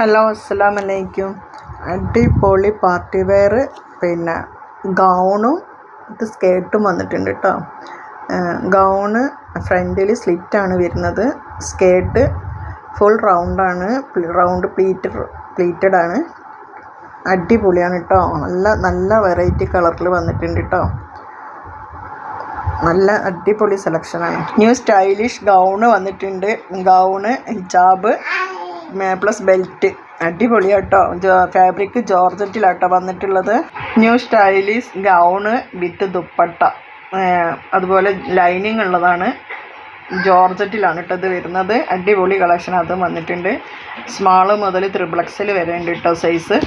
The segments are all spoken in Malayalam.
ഹലോ അസ്സലാം വലൈക്കും അടിപൊളി പാർട്ടി വെയർ പിന്നെ ഗൗണും ഇത് സ്കേർട്ടും വന്നിട്ടുണ്ട് കേട്ടോ ഗൗണ് ഫ്രണ്ടിൽ സ്ലിറ്റാണ് വരുന്നത്. സ്കേർട്ട് ഫുൾ റൗണ്ടാണ് റൗണ്ട് പ്ലീറ്റ് പ്ലീറ്റഡ് ആണ് അടിപൊളിയാണ് കേട്ടോ നല്ല നല്ല വെറൈറ്റി കളറിൽ വന്നിട്ടുണ്ട് കേട്ടോ നല്ല അടിപൊളി സെലക്ഷനാണ്. ന്യൂ സ്റ്റൈലിഷ് ഗൗണ് വന്നിട്ടുണ്ട്. Gown hijab. Plus belt. അടിപൊളിയാട്ടോ fabric ജോർജറ്റിലാട്ടോ വന്നിട്ടുള്ളത്. New stylish gown with dupatta. അതുപോലെ ലൈനിങ് ഉള്ളതാണ്. ജോർജറ്റിലാണ് കേട്ടോ ഇത് വരുന്നത്. അടിപൊളി കളക്ഷൻ അതും വന്നിട്ടുണ്ട്. സ്മാൾ മുതൽ ത്രിപ്ലക്സിൽ വരെ ഉണ്ട് കേട്ടോ സൈസ്.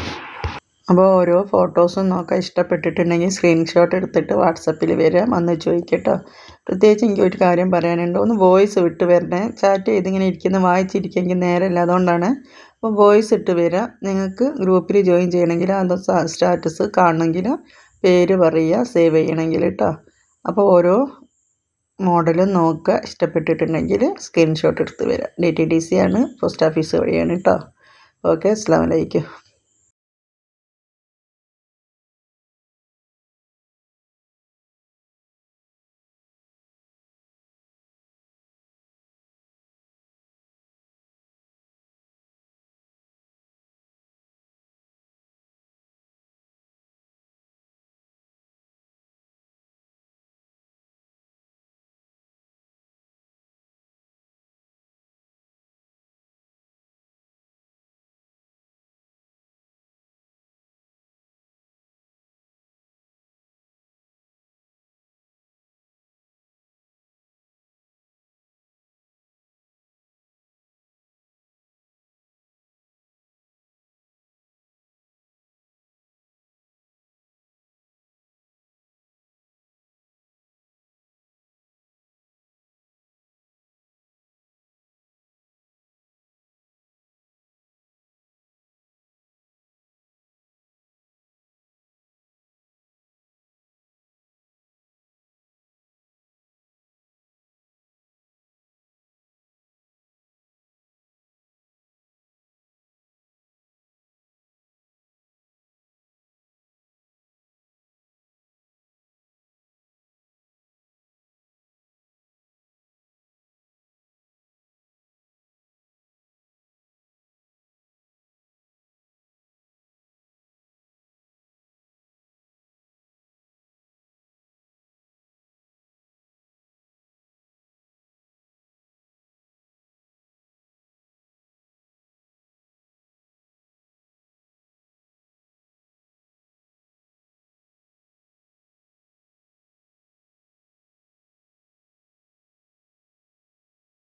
അപ്പോൾ ഓരോ ഫോട്ടോസും നോക്കാൻ ഇഷ്ടപ്പെട്ടിട്ടുണ്ടെങ്കിൽ സ്ക്രീൻഷോട്ട് എടുത്തിട്ട് വാട്സപ്പിൽ വരാം വന്ന് ചോദിക്കട്ടോ. പ്രത്യേകിച്ച് എനിക്ക് ഒരു കാര്യം പറയാനുണ്ട്. ഒന്ന് വോയിസ് വിട്ട് വരണേ. ചാറ്റ് ചെയ്തിങ്ങനെ ഇരിക്കുന്ന വായിച്ചിരിക്കുമെങ്കിൽ നേരമില്ല അതുകൊണ്ടാണ് അപ്പോൾ വോയിസ് ഇട്ട് വരാം നിങ്ങൾക്ക് ഗ്രൂപ്പിൽ ജോയിൻ ചെയ്യണമെങ്കിൽ അത് സ്റ്റാറ്റസ് കാണണമെങ്കിൽ പേര് പറയുക സേവ് ചെയ്യണമെങ്കിൽ കേട്ടോ അപ്പോൾ ഓരോ മോഡലും നോക്കുക. ഇഷ്ടപ്പെട്ടിട്ടുണ്ടെങ്കിൽ സ്ക്രീൻഷോട്ട് എടുത്ത് വരാം ഡി ടി ഡി സി ആണ് പോസ്റ്റ് ഓഫീസ് വഴിയാണ് കേട്ടോ ഓക്കെ അസ്സാം വലൈക്കും